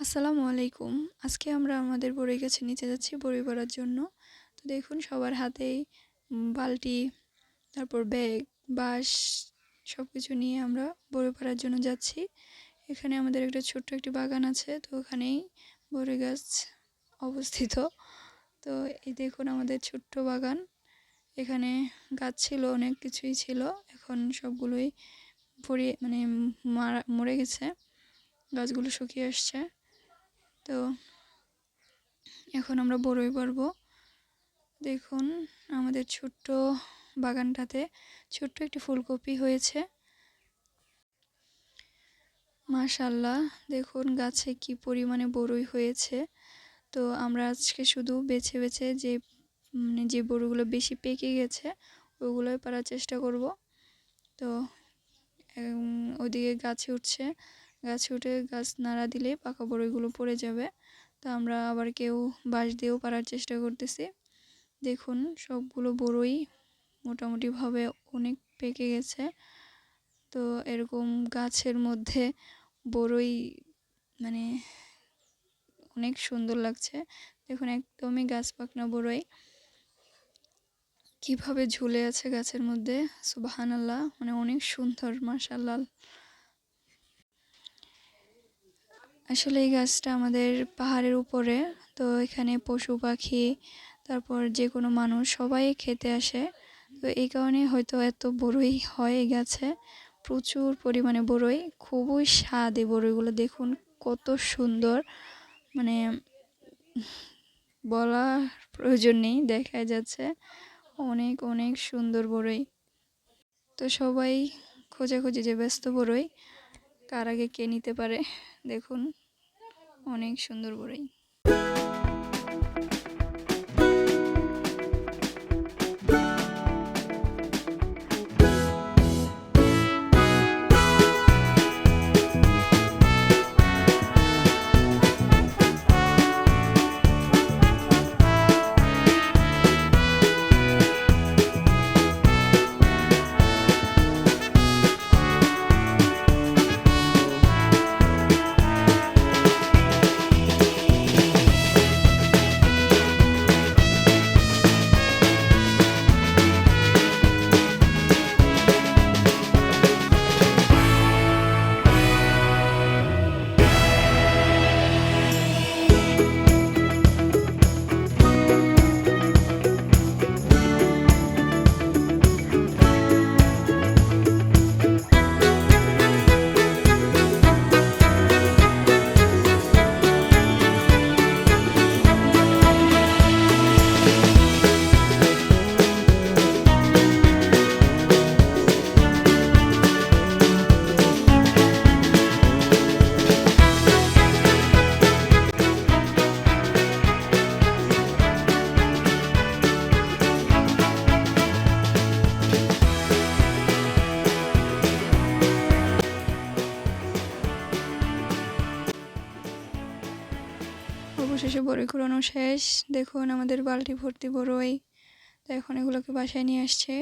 আসসালামু আলাইকুম। আজকে আমরা আমাদের বড়ই গাছের নিচে যাচ্ছি বড়ি পড়ার জন্য। তো দেখুন, সবার হাতেই বালতি, তারপর ব্যাগ, বাঁশ সব কিছু নিয়ে আমরা বড়ি পড়ার জন্য যাচ্ছি। এখানে আমাদের একটা ছোট্ট একটি বাগান আছে, তো ওখানেই বড়ই গাছ অবস্থিত। তো এই দেখুন আমাদের ছোট্ট বাগান। এখানে গাছ ছিল, অনেক কিছুই ছিল। এখন সবগুলোই পড়ে মানে মারা, মরে গেছে। গাছগুলো শুকিয়ে আসছে। তো এখন আমরা বড়ই পারব। দেখুন, আমাদের ছোট্ট বাগানটাতে ছোট্ট একটি ফুলকপি হয়েছে। মাশাল্লাহ দেখুন গাছে কি পরিমাণে বড়ই হয়েছে। তো আমরা আজকে শুধু বেছে বেছে যে মানে যে বড়িগুলো বেশি পেকে গেছে, ওগুলোই পারার চেষ্টা করব। তো ওদিকে গাছে উঠছে। গাছে উঠে গাছ নাড়া দিলে পাকা বড়ইগুলো পড়ে যাবে। তা আমরা আবার কেউ বাঁশ দিয়েও পারার চেষ্টা করতেছি। দেখুন, সবগুলো বড়ই মোটামুটিভাবে অনেক পেকে গেছে। তো এরকম গাছের মধ্যে বড়ই মানে অনেক সুন্দর লাগছে। দেখুন, একদমই গাছ পাকনা বড়ই। কীভাবে ঝুলে আছে গাছের মধ্যে? সুবাহান আল্লাহ মানে অনেক সুন্দর মাশাল্লাহ আসলে এই গাছটা আমাদের পাহাড়ের উপরে, তো এখানে পশু পাখি, তারপর যে কোনো মানুষ সবাই খেতে আসে। তো এই কারণে হয়তো এত বড়ই হয় এই গাছে, প্রচুর পরিমাণে বড়ই, খুবই স্বাদ এই বড়ইগুলো, দেখুন কত সুন্দর। মানে বলার প্রয়োজন নেই, দেখা যাচ্ছে অনেক অনেক সুন্দর বড়ই। তো সবাই খোঁজাখুঁজি যে ব্যস্ত বড়ই কার আগে কে নিতে পারে? দেখুন অনেক সুন্দর বড়ই অবশেষে বড়ই কুড়ানো শেষ। দেখুন, আমাদের বালতি ভর্তি বড়ই। তো এখন এগুলোকে বাসায় নিয়ে আসছে।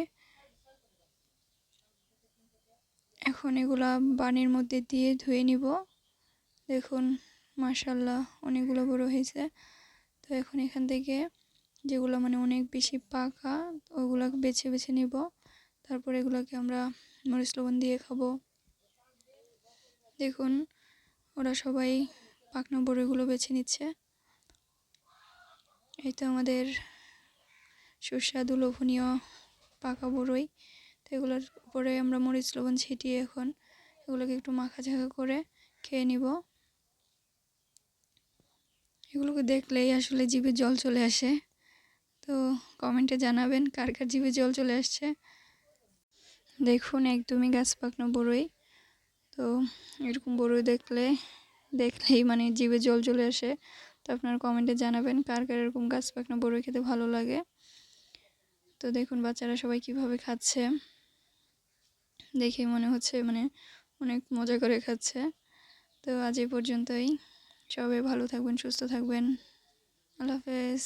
এখন এগুলা বানির মধ্যে দিয়ে ধুয়ে নিব। দেখুন মাশাল্লাহ অনেকগুলো বড় হয়েছে। তো এখন এখান থেকে যেগুলো মানে অনেক বেশি পাকা ওগুলো বেছে বেছে নিব। তারপর এগুলোকে আমরা মরিচ লবণ দিয়ে খাব। দেখুন, ওরা সবাই পাকনা বড়িগুলো বেছে নিচ্ছে। এই তো আমাদের সুস্বাদু লোভনীয় পাকা বড়ই। তো এগুলোর উপরে আমরা মরিচ, লবণ ছিটিয়ে এখন এগুলোকে একটু মাখা ঝাঁকা করে খেয়ে নিব। এগুলোকে দেখলেই আসলে জিভে জল চলে আসে। তো কমেন্টে জানাবেন কার কার জিভে জল চলে আসছে। দেখুন একদমই গাছ পাকনো বড়ই। তো এরকম বড়ই দেখলে, দেখলেই মানে জিভে জল চলে আসে। তো আপনারা কমেন্টে জানাবেন কার কার এরকম গাছ পাকনা বড়ই খেতে ভালো লাগে। তো দেখুন বাচ্চারা সবাই কীভাবে খাচ্ছে। দেখে মনে হচ্ছে মানে অনেক মজা করে খাচ্ছে। তো আজ এই পর্যন্তই। সবাই ভালো থাকবেন, সুস্থ থাকবেন। আল্লাহ হাফেজ।